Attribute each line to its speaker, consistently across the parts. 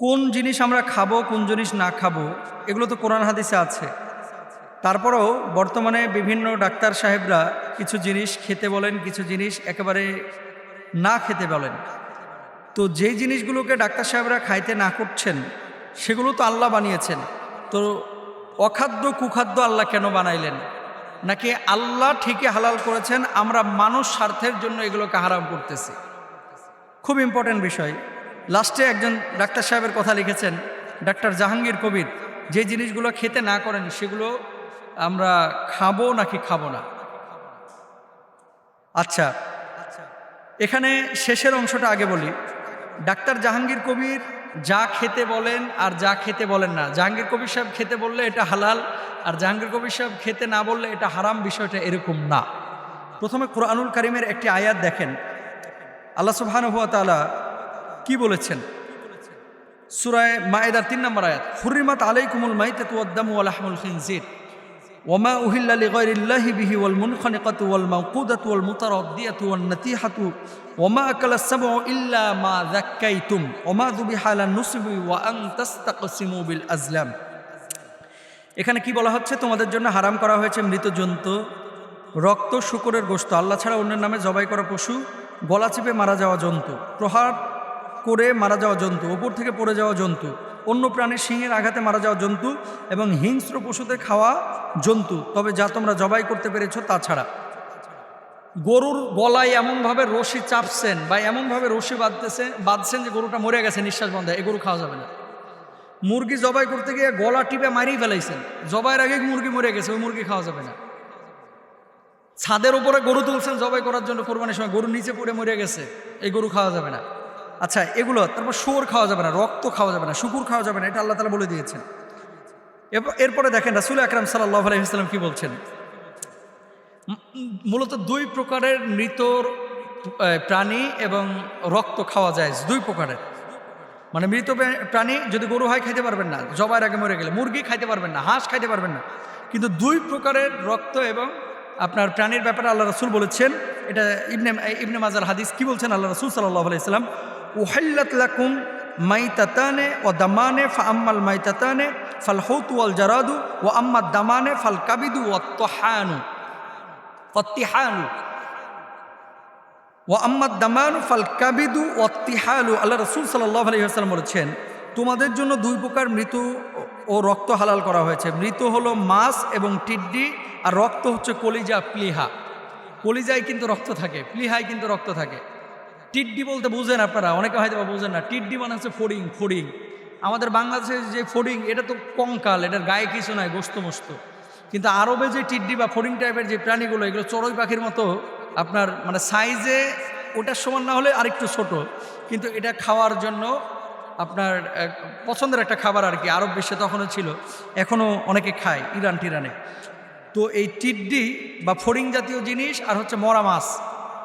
Speaker 1: কোন জিনিস আমরা খাব, কোন জিনিস না খাব, এগুলো তো কোরআন হাদিসে আছে। তারপরেও বর্তমানে বিভিন্ন ডাক্তার সাহেবরা কিছু জিনিস খেতে বলেন, কিছু জিনিস একেবারে না খেতে বলেন। তো যেই জিনিসগুলোকে ডাক্তার সাহেবরা খাইতে না করছেন, সেগুলো তো আল্লাহ বানিয়েছেন। তো অখাদ্য, কুখাদ্য আল্লাহ কেন বানাইলেন? নাকি আল্লাহ ঠিকই হালাল করেছেন, আমরা মানুষ স্বার্থের জন্য এগুলোকে হারাম করতেছি? খুব ইম্পর্ট্যান্ট বিষয়। লাস্টে একজন ডাক্তার সাহেবের কথা লিখেছেন, ডাক্তার জাহাঙ্গীর কবির, যে জিনিসগুলো খেতে না করেন, সেগুলো আমরা খাব নাকি খাব না? আচ্ছা এখানে শেষের অংশটা আগে বলি। ডাক্তার জাহাঙ্গীর কবির যা খেতে বলেন আর যা খেতে বলেন না। জাহাঙ্গীর কবির সাহেব খেতে বললে এটা হালাল, আর জাহাঙ্গীর কবির সাহেব খেতে না বললে এটা হারাম বিষয়টা এরকম না। প্রথমে কোরআনুল কারিমের একটি আয়াত দেখেন। আল্লাহ সুবহানুয়া তাআলা কি বলেছেন? সুরায় মায়েদার তিন নম্বর আয়াত, হুরিমাত আলাইকুমুল মাইতাতু ওয়াদ-দামু ওয়া লাহমুল খিনজির। ওমা উহিল্লা লিগাইরিল্লাহি বিহি ওয়াল মুনখানিকাতু ওয়াল মাওকুদাতু ওয়াল মুতারাদ্দিয়াতু ওয়ান নাতিহাতু। ওমা আকালা সাবউ ইল্লা মা যাক্কাইতুম। ওমা যুবিহা আলা নুসবি ওয়া আন তাস্তাকসিমু বিল আজলাম। এখানে কি বলা হচ্ছে? তোমাদের জন্য হারাম করা হয়েছে মৃত জন্তু, রক্ত, শুকরের গোস্ত আল্লাহ ছাড়া অন্যের নামে জবাই করা পশু, গলা চিপে মারা যাওয়া জন্তু। প্রহার করে মারা যাওয়া জন্তু, ওপর থেকে পড়ে যাওয়া জন্তু, অন্য প্রাণীর সিংহের আঘাতে মারা যাওয়া জন্তু এবং হিংস্র পশুদের খাওয়া জন্তু। তবে যা তোমরা জবাই করতে পেরেছ তাছাড়া গরুর গলায় এমনভাবে রশি চাপছেন বা এমনভাবে রশি বাঁধতেছে, বাঁধছেন যে গরুটা মরে গেছে, নিঃশ্বাস বন্ধ, এই গরু খাওয়া যাবে না। মুরগি জবাই করতে গিয়ে গলা টিপে মারিয়ে ফেলাইছেন। জবাইয়ের আগে মুরগি মরে গেছে, ওই মুরগি খাওয়া যাবে না। ছাদের উপরে গরু তুলছেন জবাই করার জন্য কোরবানির সময়, গরু নিচে পড়ে মরে গেছে, এই গরু খাওয়া যাবে না। আচ্ছা এগুলো তারপর শুয়োর খাওয়া যাবে না রক্ত খাওয়া যাবে না শুকুর খাওয়া যাবে না এটা আল্লাহ তালা বলে দিয়েছেন। এরপর- দেখেন রাসুল আকরাম সাল্লাহ আলহিহাস্লাম কি বলছেন? মূলত দুই প্রকারের আহ, প্রাণী এবং রক্ত খাওয়া যায় দুই প্রকারের। মানে মৃত প্রাণী যদি গরু হয় খাইতে পারবেন না জবাইয়ের আগে মরে গেলে মুরগি খাইতে পারবেন না হাঁস খাইতে পারবেন না। কিন্তু দুই প্রকারের রক্ত এবং আপনার প্রাণীর ব্যাপারে আল্লাহ রসুল বলেছেন এটা ইবনে ইবনে মাজার হাদিস কি বলছেন আল্লাহ রসুল সাল্লাহ আলাইসাল্লাম উহাল্লাত লাকুম মাইতাতানে ও দামানে ফা আম্মাল মাইতাতানে ফাল হৌতু ওয়াল জারাদু ও আম্মাদ দামানে ফাল কাবিদু ও তহানু। ফত্তিহানু ও আম্মাদ দামানু ফাল কাবিদু অত্তিহালু। আল্লাহ রসুল সাল্লাহ আলহিহাস্লাম বলেছেন, তোমাদের জন্য দুই প্রকার মৃত ও রক্ত হালাল করা হয়েছে। মৃত হলো মাছ এবং টিড্ডি, আর রক্ত হচ্ছে কলিজা, প্লিহা। কলিজায় কিন্তু রক্ত থাকে, প্লিহায় কিন্তু রক্ত থাকে। টিড্ডি বলতে বুঝেন আপনারা, অনেকে হয়তো বুঝেন না টিড্ডি মানে হচ্ছে ফড়িং ফড়িং। আমাদের বাংলাদেশের যে ফড়িং, এটা তো কঙ্কাল, এটার গায়ে কিছু নয় গোস্ত মস্ত। কিন্তু আরবে যে টিড্ডি বা ফড়িং টাইপের যে প্রাণীগুলো, এগুলো চড়ুই পাখির মতো আপনার মানে সাইজে ওটার সমান না হলে আরেকটু ছোট। কিন্তু এটা খাওয়ার জন্য আপনার পছন্দের একটা খাবার আর কি, আরব বিশ্বে তখনও ছিল, এখনও অনেকে খায় ইরান টিরানে তো এই টিড্ডি বা ফড়িং জাতীয় জিনিস আর হচ্ছে মরা মাছ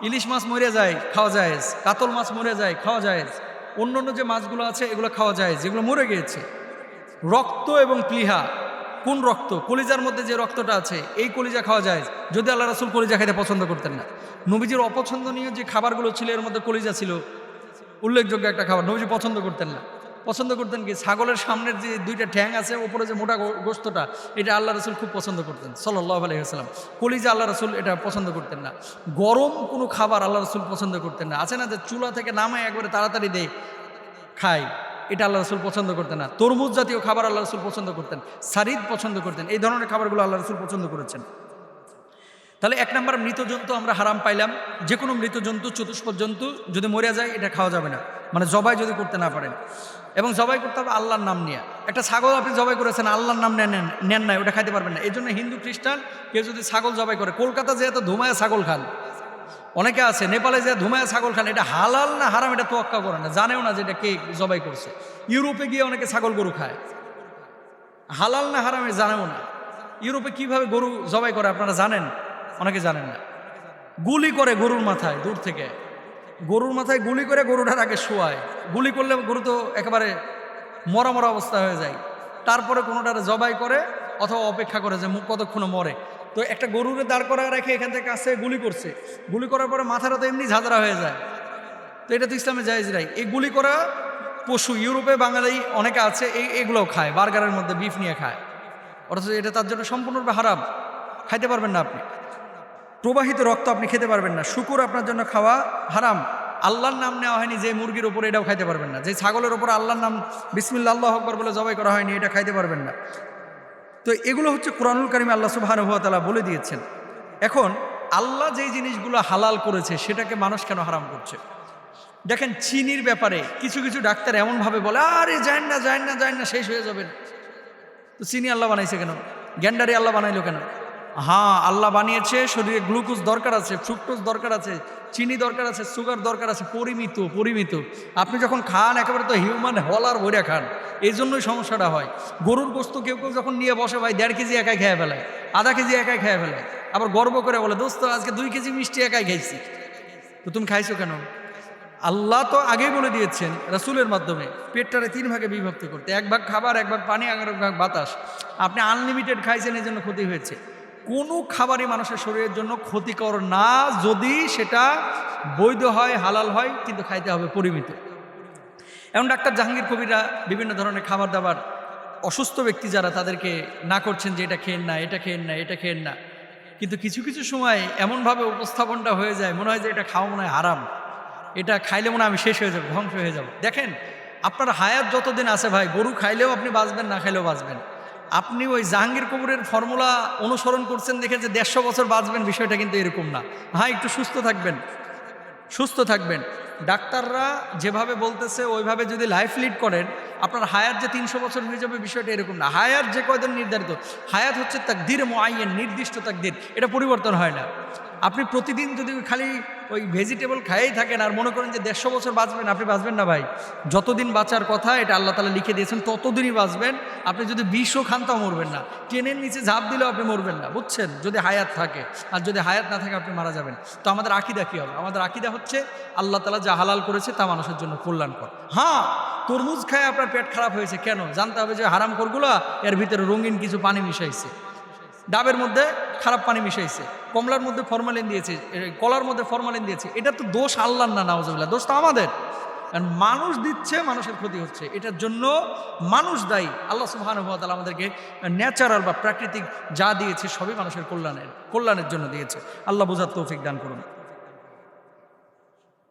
Speaker 1: ইলিশ মাছ মরে যায়, খাওয়া যায়, কাতল মাছ মরে যায়, খাওয়া যায়। অন্য অন্য যে মাছগুলো আছে, এগুলো খাওয়া যায়, যেগুলো মরে গিয়েছে। রক্ত এবং প্লিহা, কোন রক্ত? কলিজার মধ্যে যে রক্তটা আছে, এই কলিজা খাওয়া যায়। যদি আল্লাহ রাসুল কলিজা খাইতে পছন্দ করতেন না। নবীজির অপছন্দনীয় যে খাবারগুলো ছিল, এর মধ্যে কলিজা ছিল, উল্লেখযোগ্য একটা খাবার, নবীজি পছন্দ করতেন না। পছন্দ করতেন কি? ছাগলের সামনের যে দুইটা ঠ্যাং আছে, ওপরে যে মোটা গোস্তটা এটা আল্লাহ রসুল খুব পছন্দ করতেন সাল্লাহ আলহিহাস্লাম কলিজা আল্লাহ রসুল এটা পছন্দ করতেন না। গরম কোনো খাবার আল্লাহ রসুল পছন্দ করতেন না। আছে না যে চুলা থেকে নামায় একবারে তাড়াতাড়ি দেয়, খায়, এটা আল্লাহ রসুল পছন্দ করতেন না। তরমুজ জাতীয় খাবার আল্লাহ রসুল পছন্দ করতেন, সারিদ পছন্দ করতেন, এই ধরনের খাবারগুলো আল্লাহ রসুল পছন্দ করেছেন। তাহলে এক নম্বর মৃত জন্তু আমরা হারাম পাইলাম। যে কোনো মৃত জন্তু, চতুষ্পদ জন্তু যদি মরে যায়, এটা খাওয়া যাবে না। মানে জবাই যদি করতে না পারেন। এবং জবাই করতে হবে আল্লাহর নাম নিয়ে। একটা ছাগল আপনি জবাই করেছেন, আল্লাহর নাম নেন নেন নাই ওটা খাইতে পারবেন না। এই জন্য হিন্দু, খ্রিস্টান, কেউ যদি ছাগল জবাই করে, কলকাতা যেহেতু ধুমায় ছাগল খান, অনেকে আছে, নেপালে যে ধুমায় ছাগল খান, এটা হালাল না হারাম, এটা তোয়াক্কা করে না, জানেও না যে এটা কে জবাই করছে। ইউরোপে গিয়ে অনেকে ছাগল গরু খায়। হালাল না হারামে জানেও না। ইউরোপে কীভাবে গরু জবাই করে, আপনারা জানেন? অনেকে জানেন না। গুলি করে গরুর মাথায়, দূর থেকে। গরুর মাথায় গুলি করে গরুটার আগে শোয়ায়। গুলি করলে গরু তো একেবারে মরা মরা অবস্থা হয়ে যায়। তারপরে কোনোটার জবাই করে অথবা অপেক্ষা করে যে মুখ কতক্ষণ মরে। তো একটা গরুরে দাঁড় করা রেখে এখান থেকে কাছে গুলি করছে। গুলি করার পরে মাথাটা তো এমনি ঝাঁঝরা হয়ে যায়। তো এটা তো ইসলামে জায়েজ নাই। এই গুলি করা পশু, ইউরোপে বাঙালি অনেকে আছে, এই এগুলোও খায়, বার্গারের মধ্যে বিফ নিয়ে খায়। অথচ এটা তার জন্য সম্পূর্ণরূপে হারাম। খাইতে পারবেন না আপনি। প্রবাহিত রক্ত আপনি খেতে পারবেন না। শুকুর আপনার জন্য খাওয়া হারাম। আল্লাহর নাম নেওয়া হয়নি যে মুরগির ওপরে এটাও খাইতে পারবেন না। যে ছাগলের ওপরে আল্লাহর নাম বিসমিল্লা আল্লাহ আকবর বলে জবাই করা হয়নি, এটা খাইতে পারবেন না। তো এগুলো হচ্ছে কোরআনুল কারিমে আল্লাহ সুবাহানুভাতালা বলে দিয়েছেন। এখন আল্লাহ যেই জিনিসগুলো হালাল করেছে, সেটাকে মানুষ কেন হারাম করছে? দেখেন, চিনির ব্যাপারে কিছু কিছু ডাক্তার এমনভাবে বলে, আরে যান না যান না যান না, শেষ হয়ে যাবেন তো চিনি আল্লাহ বানাইছে কেন? গ্যান্ডারি আল্লাহ বানাইলো কেন? হ্যাঁ আল্লাহ বানিয়েছে, শরীরে গ্লুকোজ দরকার আছে, ফ্রুক্টোজ দরকার আছে, চিনি দরকার আছে, সুগার দরকার আছে, পরিমিত পরিমিত। আপনি যখন খান, একেবারে তো হিউম্যান হলার ভরে খান এই জন্যই সমস্যাটা হয়। গরুর গোস্ত কেউ কেউ যখন নিয়ে বসে, ভাই, দেড় কেজি একাই খেয়ে ফেলায় আধা কেজি একাই খেয়ে ফেলায় আবার গর্ব করে বলে, দোস্ত, আজকে দুই কেজি মিষ্টি একাই খাইছি। তো তুমি খাইছো কেন? আল্লাহ তো আগেই বলে দিয়েছেন, রাসুলের মাধ্যমে, পেটটারে তিন ভাগে বিভক্ত করতে। এক ভাগ খাবার, এক ভাগ পানি এক ভাগ বাতাস। আপনি আনলিমিটেড খাইছেন এই জন্য ক্ষতি হয়েছে। কোনো খাবারই মানুষের শরীরের জন্য ক্ষতিকর না, যদি সেটা বৈধ হয়, হালাল হয়, কিন্তু খাইতে হবে পরিমিত। এমন ডাক্তার জাহাঙ্গীর কবিরা বিভিন্ন ধরনের খাবার দাবার অসুস্থ ব্যক্তি যারা, তাদেরকে না করছেন যে এটা খেয়েন না, এটা খেয়েন না, এটা খেয়েন না। কিন্তু কিছু কিছু সময় এমনভাবে উপস্থাপনটা হয়ে যায়, মনে হয় যে এটা খাওয়া মনে হয় হারাম। এটা খাইলে মনে আমি শেষ হয়ে যাব, ধ্বংস হয়ে যাব। দেখেন, আপনার হায়াত যতদিন আছে ভাই, গরু খাইলেও আপনি বাঁচবেন, না খাইলেও বাঁচবেন। আপনি ওই জাহাঙ্গীর কবুরের ফর্মুলা অনুসরণ করছেন দেখে যে দেড়শো বছর বাঁচবেন, বিষয়টা কিন্তু এরকম না। হ্যাঁ একটু সুস্থ থাকবেন। সুস্থ থাকবেন। ডাক্তাররা যেভাবে বলতেছে, ওইভাবে যদি লাইফ লিড করেন, আপনার হায়াত যে তিনশো বছর হয়ে যাবে, বিষয়টা এরকম না। হায়াত যে কয়দিন নির্ধারিত? হায়াত হচ্ছে তাকদির মোয়াইয়েন, নির্দিষ্ট তাকদির। এটা পরিবর্তন হয় না। আপনি প্রতিদিন যদি খালি ওই ভেজিটেবল খাইয়েই থাকেন আর মনে করেন যে দেড়শো বছর বাঁচবেন, আপনি বাঁচবেন না ভাই। যতদিন বাঁচার কথা এটা আল্লাহ তালা লিখে দিয়েছেন, ততদিনই বাঁচবেন। আপনি যদি বিষও খান তাও মরবেন না। ট্রেনের নিচে ঝাঁপ দিলেও আপনি মরবেন না, বুঝছেন? যদি হায়াত থাকে। আর যদি হায়াত না থাকে, আপনি মারা যাবেন। তো আমাদের আকিদা কী হবে? আমাদের আকিদা হচ্ছে আল্লাহ তালা যা হালাল করেছে তা মানুষের জন্য কল্যাণকর। হ্যাঁ তরমুজ খায় আপনার পেট খারাপ হয়েছে। কেন? জানতে হবে যে হারাম করগুলো এর ভিতরে রঙিন কিছু পানি মিশাইছে। ডাবের মধ্যে খারাপ পানি মিশাইছে, কমলার মধ্যে ফরমালিন দিয়েছে কলার মধ্যে ফরমালিন দিয়েছে, এটা তো দোষ আল্লাহ না নাওজবিল্লা দোষ তো আমাদের। কারণ মানুষ দিচ্ছে, মানুষের ক্ষতি হচ্ছে, এটার জন্য মানুষ দায়ী। আল্লাহ সুহানুভাল আমাদেরকে ন্যাচারাল বা প্রাকৃতিক যা দিয়েছে, সবই মানুষের কল্যাণের কল্যাণের জন্য দিয়েছে। আল্লাহ বোঝার তৌফিক দান করুন।